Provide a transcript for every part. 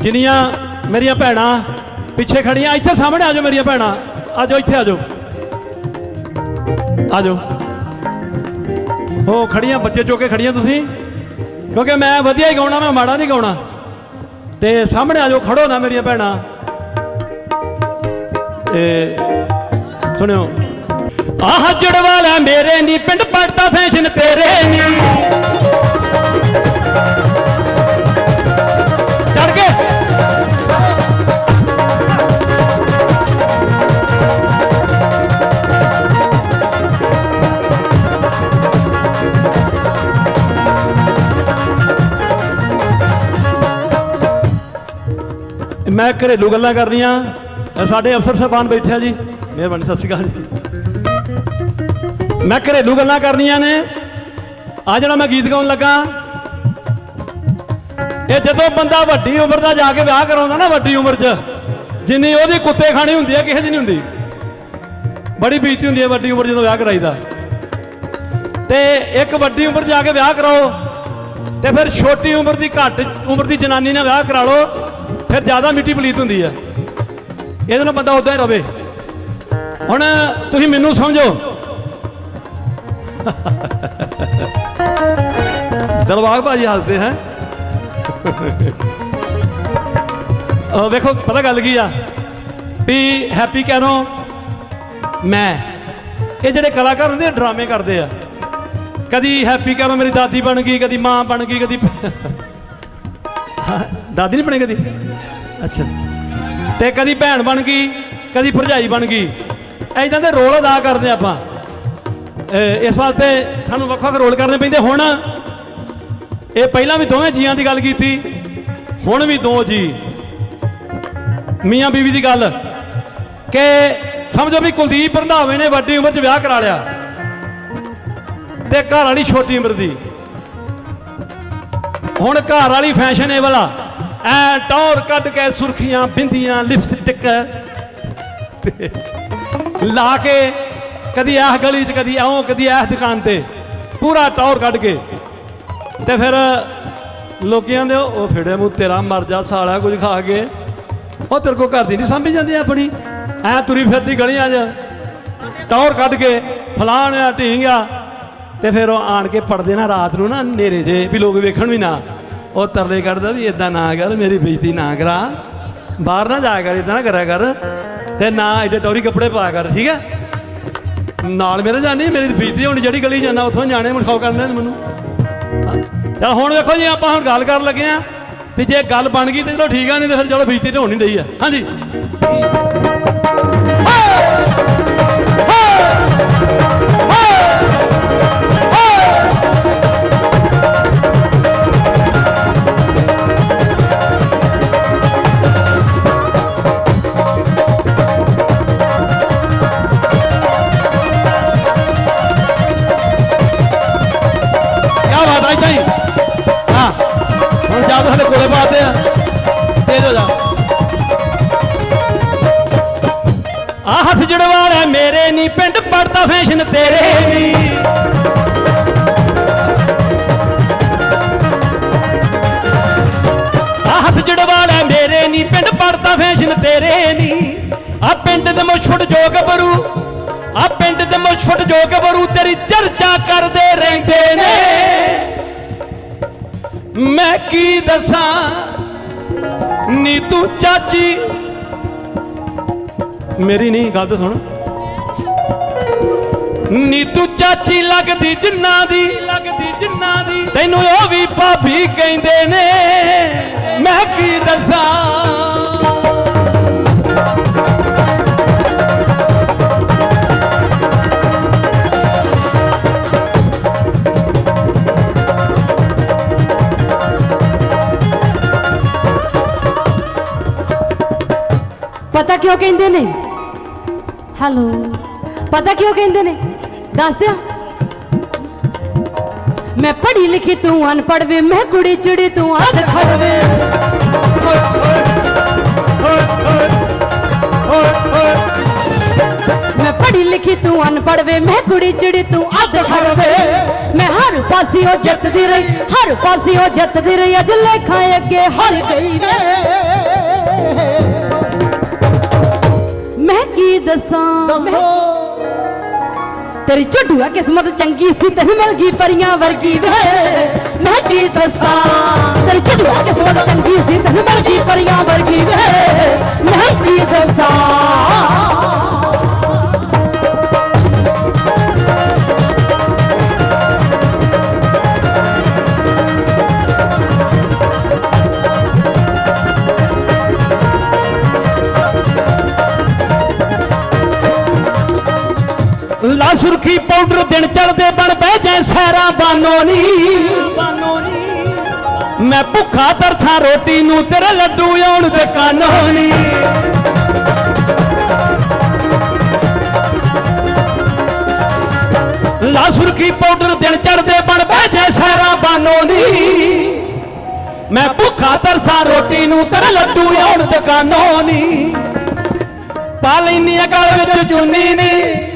ਜਿੰਨੀਆਂ ਮੇਰੀਆਂ ਭੈਣਾਂ ਪਿੱਛੇ ਖੜੀਆਂ, ਇੱਥੇ ਸਾਹਮਣੇ ਆ ਜਾਓ ਮੇਰੀਆਂ ਭੈਣਾਂ। ਆ ਜਾਓ, ਇੱਥੇ ਆ ਜਾਓ। ਆ ਜਾਓ। ਉਹ ਖੜੀਆਂ, ਬੱਚੇ ਚੋ ਕੇ ਖੜੀਆਂ ਤੁਸੀਂ। ਕਿਉਂਕਿ ਮੈਂ ਵਧੀਆ ਹੀ ਗਾਉਣਾ, ਮੈਂ ਮਾੜਾ ਨਹੀਂ ਗਾਉਣਾ। ਤੇ ਸਾਹਮਣੇ ਆ ਜਾਓ, ਖੜੋ ਨਾ ਮੇਰੀਆਂ ਭੈਣਾਂ। ਇਹ ਸੁਣਿਓ। ਆਹ ਜੜਵਾਲਾ ਮੇਰੇ ਨੀ, ਪਿੰਡ ਪੜਦਾ ਫੈਸ਼ਨ ਤੇਰੇ ਨੀ। ਮੈਂ ਘਰੇਲੂ ਗੱਲਾਂ ਕਰਨੀਆਂ ਇਹ ਸਾਡੇ ਅਫਸਰ ਸਾਹਿਬਾਨ ਬੈਠੇ ਆ ਜੀ। ਮਿਹਰਬਾਨੀ, ਸਤਿ ਸ਼੍ਰੀ ਅਕਾਲ ਜੀ। ਮੈਂ ਘਰੇਲੂ ਗੱਲਾਂ ਕਰਨੀਆਂ ਨੇ। ਆ ਜਿਹੜਾ ਮੈਂ ਗੀਤ ਗਾਉਣ ਲੱਗਾ, ਇਹ ਜਦੋਂ ਬੰਦਾ ਵੱਡੀ ਉਮਰ ਦਾ ਜਾ ਕੇ ਵਿਆਹ ਕਰਾਉਂਦਾ ਨਾ ਵੱਡੀ ਉਮਰ 'ਚ, ਜਿੰਨੀ ਉਹਦੀ ਕੁੱਤੇ ਖਾਣੀ ਹੁੰਦੀ ਹੈ ਕਿਸੇ ਦੀ ਨਹੀਂ ਹੁੰਦੀ। ਬੜੀ ਬੀਤੀ ਹੁੰਦੀ ਹੈ ਵੱਡੀ ਉਮਰ ਜਦੋਂ ਵਿਆਹ ਕਰਾਈਦਾ। ਤੇ ਇੱਕ ਵੱਡੀ ਉਮਰ ਜਾ ਕੇ ਵਿਆਹ ਕਰਾਓ, ਤੇ ਫਿਰ ਛੋਟੀ ਉਮਰ ਦੀ ਘੱਟ ਉਮਰ ਦੀ ਜਨਾਨੀ ਨਾਲ ਵਿਆਹ ਕਰਾ ਲਓ ਫਿਰ ਜ਼ਿਆਦਾ ਮਿੱਟੀ ਪਲੀਤ ਹੁੰਦੀ ਹੈ ਇਹਦੇ ਨਾਲ ਬੰਦਾ ਉਦਾਂ ਹੀ ਰਵੇ। ਹੁਣ ਤੁਸੀਂ ਮੈਨੂੰ ਸਮਝੋ। ਦਲਵਾਗ ਭਾਜੀ ਹੱਸਦੇ ਹੈ। ਉਹ ਵੇਖੋ, ਪਤਾ ਗੱਲ ਕੀ ਆ? ਵੀ ਹੈਪੀ ਕਹਿਣੋ ਮੈਂ। ਇਹ ਜਿਹੜੇ ਕਲਾਕਾਰ ਹੁੰਦੇ ਆ, ਡਰਾਮੇ ਕਰਦੇ ਆ। ਕਦੀ ਹੈਪੀ ਕਹਿਣੋ ਮੇਰੀ ਦਾਦੀ ਬਣ ਗਈ, ਕਦੀ ਮਾਂ ਬਣ ਗਈ, ਕਦੀ ਦਾਦੀ ਨਹੀਂ ਬਣੇ ਕਦੀ? ਅੱਛਾ। ਤੇ ਕਦੀ ਭੈਣ ਬਣ ਗਈ, ਕਦੀ ਭਰਜਾਈ ਬਣ ਗਈ। ਐਦਾਂ ਦੇ ਰੋਲ ਅਦਾ ਕਰਦੇ ਆਪਾਂ। ਇਸ ਵਾਸਤੇ ਸਾਨੂੰ ਵੱਖ ਵੱਖ ਰੋਲ ਕਰਨੇ ਪੈਂਦੇ। ਹੁਣ ਇਹ ਪਹਿਲਾਂ ਵੀ ਦੋਵੇਂ ਜੀਆਂ ਦੀ ਗੱਲ ਕੀਤੀ, ਹੁਣ ਵੀ ਦੋ ਜੀ। ਮੀਆਂ ਬੀਵੀ ਦੀ ਗੱਲ ਕਿ ਸਮਝੋ ਵੀ ਕੁਲਦੀਪ ਰੰਧਾਵੇ ਨੇ ਵੱਡੀ ਉਮਰ 'ਚ ਵਿਆਹ ਕਰਾ ਲਿਆ। ਤੇ ਘਰ ਵਾਲੀ ਛੋਟੀ ਉਮਰ ਦੀ। ਹੁਣ ਘਰ ਵਾਲੀ ਫੈਸ਼ਨ ਇਹ ਵਾਲਾ। ਐ ਟੌਰ ਕੱਢ ਕੇ ਸੁਰਖੀਆਂ ਬਿੰਦੀਆਂ ਲਿਪਸਟਿਕ ਲਾ ਕੇ ਕਦੀ ਇਹ ਗਲੀ 'ਚ, ਕਦੀ ਆਉਂ ਕਦੀ ਇਸ ਦੁਕਾਨ ਤੇ ਪੂਰਾ ਟੌਰ ਕੱਢ ਕੇ ਤੇ ਫਿਰ ਲੋਕੀਆਂ ਦੇ ਉਹ ਫਿੜੇ ਮੂੰਹ ਤੇਰਾ ਮਰ ਜਾ ਸਾਲਾ ਕੁਝ ਖਾ ਕੇ। ਉਹ ਤੇਰੇ ਕੋ ਘਰ ਦੀ ਨਹੀਂ ਸਾਂਭੀ ਜਾਂਦੀ ਆਪਣੀ। ਐ ਤੁਰੀ ਫਿਰਦੀ ਗਲੀਆਂ 'ਚ। ਟੌਰ ਕੱਢ ਕੇ ਫਲਾਣ ਆ ਢੀਂਗ ਆ ਤੇ ਫਿਰ ਉਹ ਆਣ ਕੇ ਪੜਦੇ ਨਾ ਰਾਤ ਨੂੰ ਨਾ, ਹਨੇਰੇ ਜੇ ਵੀ ਲੋਕ ਵੇਖਣ ਵੀ ਨਾ। ਉਹ ਤਰਲੇ ਕੱਢਦਾ ਵੀ ਇਦਾਂ ਨਾ ਕਰ, ਮੇਰੀ ਬੇਇੱਜ਼ਤੀ ਨਾ ਕਰਾ। ਬਾਹਰ ਨਾ ਜਾਇਆ ਕਰ ਇਦਾਂ ਨਾ ਕਰਿਆ ਕਰ। ਤੇ ਨਾ ਐਡੇ ਟੌਰੀ ਕੱਪੜੇ ਪਾਇਆ ਕਰ, ਠੀਕ ਹੈ? ਨਾਲ ਮੇਰੇ ਜਾਣੀ ਮੇਰੀ ਬੇਇੱਜ਼ਤੀ ਹੋਣੀ ਜਿਹੜੀ ਗਲੀ ਜਾਣਾ ਉੱਥੋਂ ਜਾਣੇ ਮਖੌ ਕਰਨੇ ਨੇ ਮੈਨੂੰ। ਚਲ ਹੁਣ ਵੇਖੋ ਜੀ, ਆਪਾਂ ਹੁਣ ਗੱਲ ਕਰਨ ਲੱਗੇ ਆ ਤੇ ਜੇ ਗੱਲ ਬਣ ਗਈ ਤੇ ਚਲੋ ਠੀਕ ਆ, ਨਹੀਂ ਤੇ ਫਿਰ ਚਲੋ ਬੇਇੱਜ਼ਤੀ ਢੋਣ ਨਹੀਂ ਰਹੀ ਆ। ਹਾਂਜੀ। ਜੜਵਾਲਾ ਨਹੀਂ ਪਿੰਡ ਪੜਦਾ ਫੈਸ਼ਨ ਤੇਰੇ ਨਹੀਂ ਆ ਹੱਥ ਜੜਵਾਲਾ ਮੇਰੇ ਨਹੀਂ ਪਿੰਡ ਪੜਦਾ ਫੈਸ਼ਨ ਤੇਰੇ ਨਹੀਂ ਆ ਪਿੰਡ ਦੇ ਛੁੱਟ ਜੋ ਕਬਰੂ ਆ ਪਿੰਡ ਦੇ ਛੁੱਟ ਜੋ ਗੱਭਰੂ ਤੇਰੀ ਚਰਚਾ ਕਰਦੇ ਰਹਿੰਦੇ ਨੇ। ਮੈਂ ਕੀ ਦੱਸਾਂ? ਨੀ ਤੂੰ ਚਾਚੀ। ਮੇਰੀ ਨਹੀਂ ਗੱਲ ਤਾਂ ਸੁਣ। ਨੀ ਤੂੰ ਚਾਚੀ ਲੱਗਦੀ ਜਿੰਨਾ ਦੀ। ਲੱਗਦੀ ਜਿੰਨਾ ਦੀ ਤੈਨੂੰ ਉਹ ਵੀ ਭਾਬੀ ਕਹਿੰਦੇ ਨੇ। ਮੈਂ ਕੀ ਦੱਸਾਂ? ਪਤਾ ਕਿਉਂ ਕਹਿੰਦੇ ਨੇ? ਹੈਲੋ ਪਤਾ ਕਿਉਂ ਕਹਿੰਦੇ ਨੇ? ਦੱਸ ਦਿਓ ਮੈਂ ਪੜ੍ਹੀ ਲਿਖੀ ਤੂੰ ਅਨਪੜ੍ਹ ਵੇ ਮੈਂ ਕੁੜੀ ਚਿੜੀ ਤੂੰ ਅੱਧ ਖੜਵੇ ਮੈਂ ਪੜ੍ਹੀ ਲਿਖੀ ਤੂੰ ਅਨਪੜ੍ਹ ਵੇ ਮੈਂ ਕੁੜੀ ਚਿੜੀ ਤੂੰ ਅੱਧ ਖੜਵੇ ਮੈਂ ਹਰ ਪਾਸੇ ਉਹ ਜਿੱਤਦੀ ਰਹੀ ਹਰ ਪਾਸੇ ਉਹ ਜਿੱਤਦੀ ਰਹੀ ਅਜ ਲੇਖਾਂ ਅੱਗੇ ਹਰ ਗਈ ਵੇ। ਮੈਂ ਕੀ ਦੱਸਾਂ? ਦੱਸੋ। ਤੇਰੀ ਝੁੱਡੂਆ ਕਿਸਮਤ ਚੰਗੀ ਸੀ, ਤੈਨੂੰ ਮਿਲ ਗਈ ਪਰੀਆਂ ਵਰਗੀ ਵੇ। ਮੈਂ ਕੀ ਦੱਸਾਂ? ਤੇਰੀ ਝੁੱਡੂਆ ਕਿਸਮਤ ਚੰਗੀ ਸੀ, ਤੈਨੂੰ ਮਿਲ ਗਈ ਪਰੀਆਂ ਵਰਗੀ ਵੇ। ਮੈਂ ਕੀ ਦੱਸਾਂ? ਲਾ ਸੁਰਖੀ ਪਾਊਡਰ ਦਿਨ ਚੜਦੇ ਬਣ ਬਹਿ ਜੈ ਸੈਰਾ ਬਾਨੋ ਨੀ। ਬਾਨੋ ਨੀ ਮੈਂ ਭੁੱਖਾ ਤਰਥਾਂ ਰੋਟੀ ਨੂੰ ਤੇਰੇ ਲੱਡੂ ਆਉਣ ਦੇ ਕਾਨੋ ਨੀ ਲਾ ਸੁਰਖੀ ਪਾਊਡਰ ਦਿਨ ਚੜਦੇ ਬਣ ਬਹਿ ਜੈ ਸੈਰਾ ਬਾਨੋ ਨੀ। ਮੈਂ ਭੁੱਖਾ ਤਰਸਾਂ ਰੋਟੀ ਨੂੰ ਤੇਰੇ ਲੱਡੂ ਆਉਣ ਦੇ ਕਾਨੋ ਨੀ ਪਾ ਲੈਨੀ ਆ ਗਲ ਵਿੱਚ ਚੁੰਨੀ ਨੀ।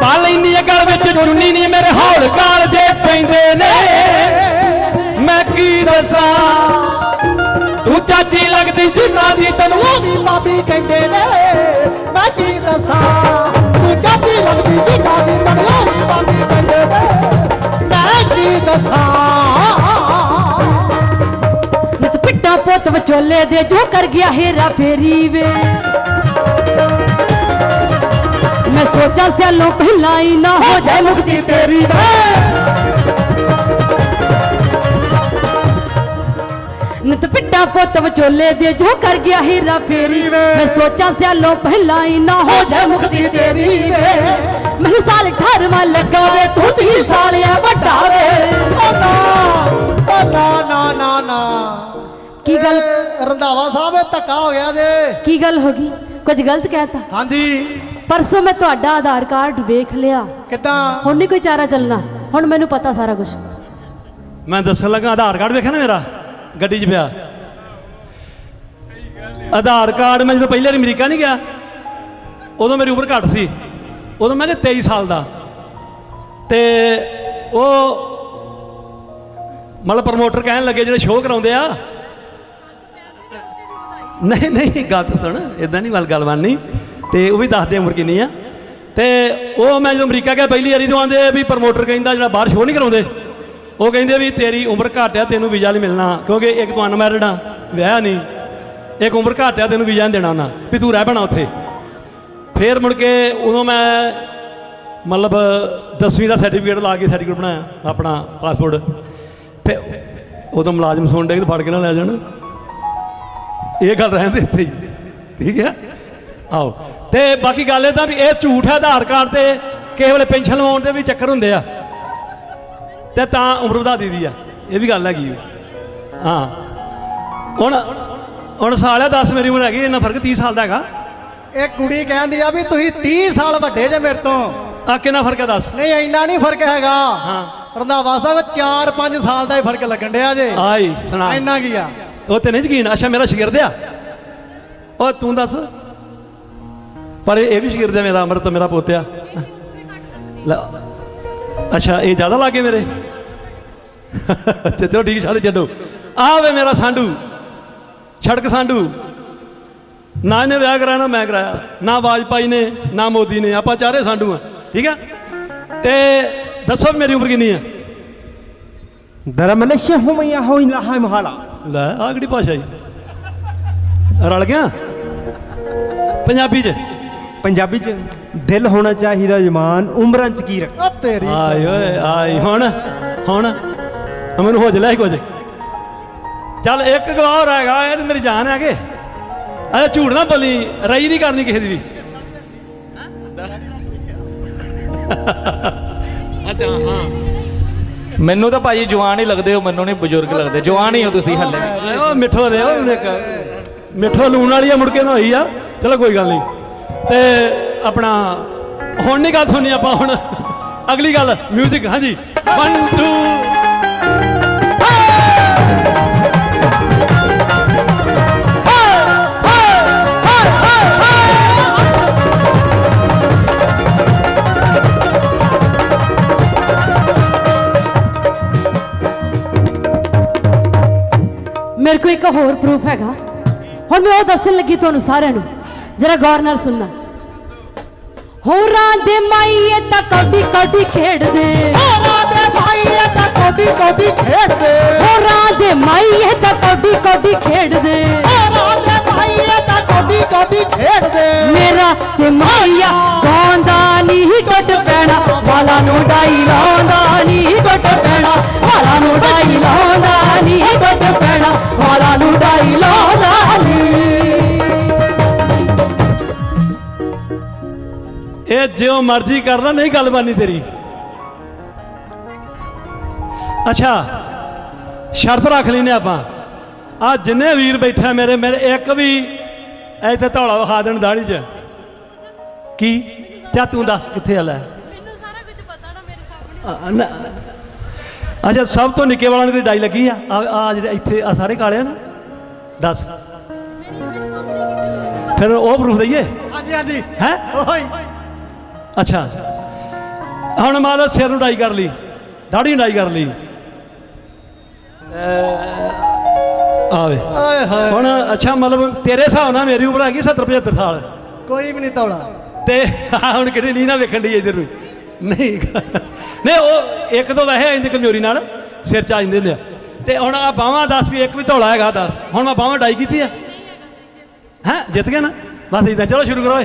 ਪਾ ਲੈਨੀ ਆ ਗਲ ਵਿੱਚ, ਚੁੰਨੀ ਨੀ ਮੇਰੇ ਹੌਲ ਕਾਲ ਜੇ ਪੈਂਦੇ ਨੇ। ਮੈਂ ਕੀ ਦੱਸਾਂ? ਤੂੰ ਚਾਚੀ ਲੱਗਦੀ, ਜਿੰਨਾ ਦੀ ਤੈਨੂੰ ਉਹਦੀ ਬਾਬੀ ਕਹਿੰਦੇ ਨੇ। ਮੈਂ ਕੀ ਦੱਸਾਂ? ਤੂੰ ਚਾਚੀ ਲੱਗਦੀ, ਜਿੰਨਾ ਦੀ ਤੜਿਓ ਦੀ ਬਾਬੀ ਕਹਿੰਦੇ ਨੇ। ਮੈਂ ਕੀ ਦੱਸਾਂ? ਨਤ ਪਿੱਟਾ ਪੁੱਤ ਵਿਚੋਲੇ ਦੇ, ਜੋ ਕਰ ਗਿਆ ਹੇਰਾ ਫੇਰੀ ਵੇ। ਸੋਚਾਂ ਸਿਆਲੋਂ ਪਹਿਲਾਂ ਹੀ ਨਾ ਹੋ ਜਾਏ ਮੁਕਤੀ ਤੇਰੀ ਵੇ। ਨਤ ਪਿੱਟਾ ਪੁੱਤ ਵਿਚੋਲੇ ਦੇ ਜੋ ਕਰ ਗਿਆ ਹੇਰਾ ਫੇਰੀ ਮੈਂ ਸੋਚਾਂ ਸਿਆਲੋਂ ਪਹਿਲਾਂ ਹੀ ਨਾ ਹੋ ਜਾਏ ਮੁਕਤੀ ਤੇਰੀ ਵੇ। ਮੈਨੂੰ ਸਾਲ 18ਵਾਂ ਲੱਗਾ ਵੇ ਤੂੰ 30 ਸਾਲ ਆ ਵੱਡਾ ਵੇ। ਓ ਨਾ ਓ ਨਾ ਨਾ ਨਾ ਨਾ। ਕੀ ਗੱਲ? ਰੰਧਾਵਾ ਸਾਹਿਬ ਧੱਕਾ ਹੋ ਗਿਆ ਜੇ। ਕੀ ਗੱਲ ਹੋ ਗਈ? ਕੁਝ ਗਲਤ ਕਹਿਤਾ? ਹਾਂਜੀ। ਪਰਸੋਂ ਮੈਂ ਤੁਹਾਡਾ ਆਧਾਰ ਕਾਰਡ ਵੇਖ ਲਿਆ। ਕਿਦਾਂ? ਹੁਣ ਨਹੀਂ ਕੋਈ ਚਾਰਾ ਚੱਲਣਾ। ਹੁਣ ਮੈਨੂੰ ਪਤਾ ਸਾਰਾ ਕੁਝ ਮੈਂ ਦੱਸਣ ਲੱਗਾ ਆਧਾਰ ਕਾਰਡ ਵੇਖਿਆ ਨਾ ਮੇਰਾ? ਗੱਡੀ 'ਚ ਪਿਆ। ਆਧਾਰ ਕਾਰਡ ਮੈਂ ਜਦੋਂ ਪਹਿਲੇ ਵਾਰੀ ਅਮਰੀਕਾ ਨਹੀਂ ਗਿਆ ਉਦੋਂ ਮੇਰੀ ਉਮਰ ਘੱਟ ਸੀ। ਉਦੋਂ ਮੈਂ ਕਿ 23 ਸਾਲ ਦਾ। ਤੇ ਉਹ ਮਤਲਬ ਪ੍ਰਮੋਟਰ ਕਹਿਣ ਲੱਗੇ ਜਿਹੜੇ ਸ਼ੋਅ ਕਰਾਉਂਦੇ ਆ। ਨਹੀਂ ਨਹੀਂ ਗੱਲ ਤਾਂ ਸੁਣ ਇਦਾਂ ਨਹੀਂ ਗੱਲ ਗੱਲ ਬਣਨੀ। ਤੇ ਉਹ ਵੀ ਦੱਸਦੇ ਉਮਰ ਕਿੰਨੀ ਆ। ਤੇ ਉਹ ਮੈਂ ਜਦੋਂ ਅਮਰੀਕਾ ਗਿਆ, ਪਹਿਲੀ ਵਾਰੀ ਤੋਂ ਆਂਦੇ ਵੀ ਪ੍ਰਮੋਟਰ ਕਹਿੰਦਾ ਜਿਹੜਾ ਬਾਹਰ ਸ਼ੋਅ ਨਹੀਂ ਕਰਾਉਂਦੇ। ਉਹ ਕਹਿੰਦੇ ਵੀ ਤੇਰੀ ਉਮਰ ਘੱਟ ਆ, ਤੈਨੂੰ ਵੀਜ਼ਾ ਨਹੀਂ ਮਿਲਣਾ, ਕਿਉਂਕਿ ਇੱਕ ਤੂੰ ਅਨਮੈਰਿਡ ਆ, ਵਿਆਹ ਨਹੀਂ। ਇੱਕ ਉਮਰ ਘੱਟ ਆ, ਤੈਨੂੰ ਵੀਜ਼ਾ ਨਹੀਂ ਦੇਣਾ ਉਹਨਾਂ, ਵੀ ਤੂੰ ਰਹਿ ਬਣਾ ਉੱਥੇ। ਫੇਰ ਮੁੜ ਕੇ ਉਦੋਂ ਮੈਂ ਮਤਲਬ 10ਵੀਂ ਦਾ ਸਰਟੀਫਿਕੇਟ ਲਾ ਕੇ ਸਰਟੀਫਿਕੇਟ ਬਣਾਇਆ, ਆਪਣਾ ਪਾਸਪੋਰਟ ਤੇ ਉਦੋਂ ਮੁਲਾਜ਼ਮ ਸੁਣ ਡੇ ਕਿ ਫੜ ਕੇ ਨਾ ਲੈ ਜਾਣ। ਇਹ ਗੱਲ ਰਹਿੰਦੇ ਇੱਥੇ ਹੀ। ਠੀਕ ਹੈ ਆਓ। ਤੇ ਬਾਕੀ ਗੱਲ ਇਹ ਤਾਂ ਵੀ ਇਹ ਝੂਠ ਹੈ ਆਧਾਰ ਕਾਰਡ ਤੇ ਕਿਸੇ ਵੇਲੇ ਪੈਨਸ਼ਨ ਲਵਾਉਣ ਦੇ ਵੀ ਚੱਕਰ ਹੁੰਦੇ ਆ। ਤੇ ਤਾਂ ਉਮਰ ਵਧਾ ਦਿੱਦੀ ਆ ਇਹ ਵੀ ਗੱਲ ਹੈਗੀ। ਹਾਂ। ਹੁਣ ਹੁਣ ਸਾਲਿਆ 10 ਮੇਰੀ ਉਮਰ ਹੈਗੀ ਇਹਨਾਂ ਫ਼ਰਕ 30 ਸਾਲ ਦਾ ਹੈਗਾ। ਇਹ ਕੁੜੀ ਕਹਿੰਦੀ ਆ ਵੀ ਤੁਸੀਂ 30 ਸਾਲ ਵੱਡੇ ਜੇ ਮੇਰੇ ਤੋਂ। ਆ ਕਿੰਨਾ ਫ਼ਰਕ ਹੈ ਦੱਸ? ਨਹੀਂ ਇੰਨਾ ਨਹੀਂ ਫ਼ਰਕ ਹੈਗਾ। ਹਾਂ। ਰੰਧਾਵਾ ਸਾਹਿਬ 4-5 ਸਾਲ ਦਾ ਹੀ ਫ਼ਰਕ ਲੱਗਣ ਡਿਆ ਜੇ। ਆਈ ਸੁਣਾ। ਇੰਨਾ ਕੀ ਆ? ਉਹ ਤੇ ਨਹੀਂ ਯਕੀਨ ਅੱਛਾ ਮੇਰਾ ਸ਼ਗਿਰਦ ਆ। ਉਹ ਤੂੰ ਦੱਸ। ਪਰ ਇਹ ਵੀ ਸ਼ਗਿਰਦ ਹੈ ਮੇਰਾ ਅਮਰਤ ਮੇਰਾ ਪੋਤਿਆ। ਅੱਛਾ ਇਹ ਜ਼ਿਆਦਾ ਲੱਗੇ ਮੇਰੇ? ਚਲੋ ਠੀਕ ਛੱਡ ਛੱਡੋ। ਆ ਵੇ ਮੇਰਾ ਸਾਂਢੂ। ਛੜਕ ਸਾਂਢੂ। ਨਾ ਇਹਨੇ ਵਿਆਹ ਕਰਾਇਆ ਨਾ ਮੈਂ ਕਰਾਇਆ। ਨਾ ਵਾਜਪਾਈ ਨੇ ਨਾ ਮੋਦੀ ਨੇ। ਆਪਾਂ ਚਾਰੇ ਸਾਂਢੂ ਆ। ਠੀਕ ਆ? ਤੇ ਦੱਸੋ ਮੇਰੀ ਉਮਰ ਕਿੰਨੀ ਆ? maya ho in lahai mahala. ਲੈ ਕਿਹੜੀ ਭਾਸ਼ਾ ਜੀ ਰਲ ਗਿਆ? ਪੰਜਾਬੀ ਚ? ਪੰਜਾਬੀ ਚ ਦਿਲ ਹੋਣਾ ਚਾਹੀਦਾ ਜਮਾਨ ਉਮਰਾਂ ਚ ਕੀ ਰੱਖ ਓ ਤੇਰੀ ਆਏ ਓਏ ਆਈ ਹੁਣ ਹੁਣ। ਮੈਨੂੰ ਹੋ ਜਲੇ ਕੁਝ। ਚੱਲ ਇੱਕ ਗਵਾਹ ਹੋਰ ਹੈਗਾ ਇਹ ਤੇ ਮੇਰੀ ਜਾਨ ਹੈਗੇ। ਅਰੇ ਝੂਠ ਨਾ ਬੋਲੀ ਰਹੀ ਨਹੀਂ ਕਰਨੀ ਕਿਸੇ ਦੀ ਵੀ। ਅੱਛਾ ਹਾਂ। ਮੈਨੂੰ ਤਾਂ ਭਾਜੀ ਜਵਾਨ ਹੀ ਲੱਗਦੇ ਹੋ ਮੈਨੂੰ ਨਹੀਂ ਬਜ਼ੁਰਗ ਲੱਗਦੇ। ਜਵਾਨ ਹੀ ਹੋ ਤੁਸੀਂ ਹੱਲੇ। ਆਏ ਮਿੱਠੋ ਦੇ ਉਹ ਇੱਕ। ਮਿੱਠੋ ਲੂਣ ਵਾਲੀ ਆ ਮੁੜ ਕੇ ਨਾ ਹੋਈ ਆ। ਚਲੋ ਕੋਈ ਗੱਲ ਨਹੀਂ। ਤੇ ਆਪਣਾ, ਹੁਣ ਨਹੀਂ ਗੱਲ ਸੁਣਨੀ ਆਪਾਂ ਹੁਣ। ਅਗਲੀ ਗੱਲ 뮤직 ਹਾਂਜੀ। 1 2 ਮੇਰੇ ਕੋਲ ਇੱਕ ਹੋਰ ਪ੍ਰੂਫ ਹੈਗਾ। ਹੁਣ ਮੈਂ ਉਹ ਦੱਸਣ ਲੱਗੀ ਤੁਹਾਨੂੰ ਸਾਰਿਆਂ ਨੂੰ। ਜਰਾ ਗੌਰ ਨਾਲ ਸੁਣਨਾ। ਹੋਰਾਂ ਦੇ ਮਾਈਏ ਤਾਂ ਕੌਡੀ ਕੌਡੀ ਖੇਡਦੇ। ਹੋਰਾਂ ਦੇ ਇਹ ਤਾਂ ਕੋਡੀ ਕੋਡੀ ਖੇਡਦੇ। ਹੋਰਾਂ ਦੇ ਮਾਈਏ ਤਾਂ ਕੌਡੀ ਕੌਡੀ ਖੇਡਦੇ। ਹੋਰਾਂ ਦੇ ਇਹ ਤਾਂ ਕੋਡੀ ਕੋਡੀ ਖੇਡਦੇ। ਮੇਰਾ ਤੇ ਮਾਈਆ ਗਾਉਂਦਾ ਨਹੀਂ ਟੁੱਟ ਪੈਣਾ। ਵਾਲਾ ਨੂੰ ਡਾਈ ਲਾਉਂਦਾ ਨਹੀਂ ਟੁੱਟ ਪੈਣਾ। ਵਾਲਾ ਨੂੰ ਡਾਈ ਲਾਉਂਦਾ ਨਹੀਂ ਟੁੱਟ ਪੈਣਾ। ਵਾਲਾ ਨੂੰ ਡਾਈ ਲਾਉਂਦਾ ਇਹ ਜਿਉ ਮਰਜ਼ੀ ਕਰ ਲੈ ਨਹੀਂ ਗੱਲ ਬਾਨੀ ਤੇਰੀ। ਅੱਛਾ ਸ਼ਰਤ ਰੱਖ ਲੈਨੇ ਆਪਾਂ। ਆ ਜਿੰਨੇ ਵੀਰ ਬੈਠਾ ਮੇਰੇ ਮੇਰੇ ਇੱਕ ਵੀ ਇੱਥੇ ਧੌਲਾ ਵਿਖਾ ਦੇਣ ਦਾੜੀ 'ਚ। ਕੀ? ਚਾ ਤੂੰ ਦੱਸ ਕਿੱਥੇ ਹਲਾ ਮੈਨੂੰ ਸਾਰਾ ਕੁਝ ਪਤਾ ਨਾ ਮੇਰੇ ਸਾਹਮਣੇ। ਅੱਛਾ ਸਭ ਤੋਂ ਨਿੱਕੇ ਵਾਲਾਂ ਦੀ ਡਾਈ ਲੱਗੀ ਆ? ਆ ਜਿਹੜੇ ਇੱਥੇ ਆ ਸਾਰੇ ਕਾਲੇ ਆ ਨਾ? ਦੱਸ। ਮੇਰੀ ਮੇਰੇ ਸਾਹਮਣੇ ਕਿਤੇ ਮੈਨੂੰ ਫਿਰ ਉਹ ਪ੍ਰੂਫ ਦਈਏ? ਹਾਂਜੀ ਹਾਂਜੀ। ਹੈ? ਓਏ ਅੱਛਾ। ਹੁਣ ਲਓ ਸਿਰ ਨੂੰ ਡਾਈ ਕਰ ਲਈ ਦਾੜੀ ਡਾਈ ਕਰ ਲਈ। ਆਵੇ। ਓਏ ਹੋਏ। ਹੁਣ ਅੱਛਾ ਮਤਲਬ ਤੇਰੇ ਹਿਸਾਬ ਨਾਲ ਮੇਰੀ ਉਮਰ ਹੈਗੀ 70 75 ਸਾਲ। ਕੋਈ ਵੀ ਨਹੀਂ ਤੌਲਾ। ਤੇ ਹੁਣ ਕਿਤੇ ਨਹੀਂ ਨਾ ਵੇਖਣ ਦੀ ਇਧਰ ਨੂੰ? ਨਹੀਂ। ਨਹੀਂ ਉਹ ਇੱਕ ਦੋ ਵੈਸੇ ਆਂਦੇ ਕਮਜ਼ੋਰੀ ਨਾਲ ਸਿਰ ਚ ਆ ਜਾਂਦੇ ਨੇ ਤੇ ਹੁਣ ਆ ਬਾਹਾਂ ਦੱਸ ਵੀ ਇੱਕ ਵੀ ਧੌਲਾ ਹੈਗਾ ਦੱਸ। ਹੁਣ ਮੈਂ ਬਾਹਾਂ ਡਾਈ ਕੀਤੀ ਆ? ਹੈ ਜਿੱਤ ਗਿਆ ਨਾ? ਬਸ ਇਦਾਂ ਚਲੋ ਸ਼ੁਰੂ ਕਰੋ ਓਏ।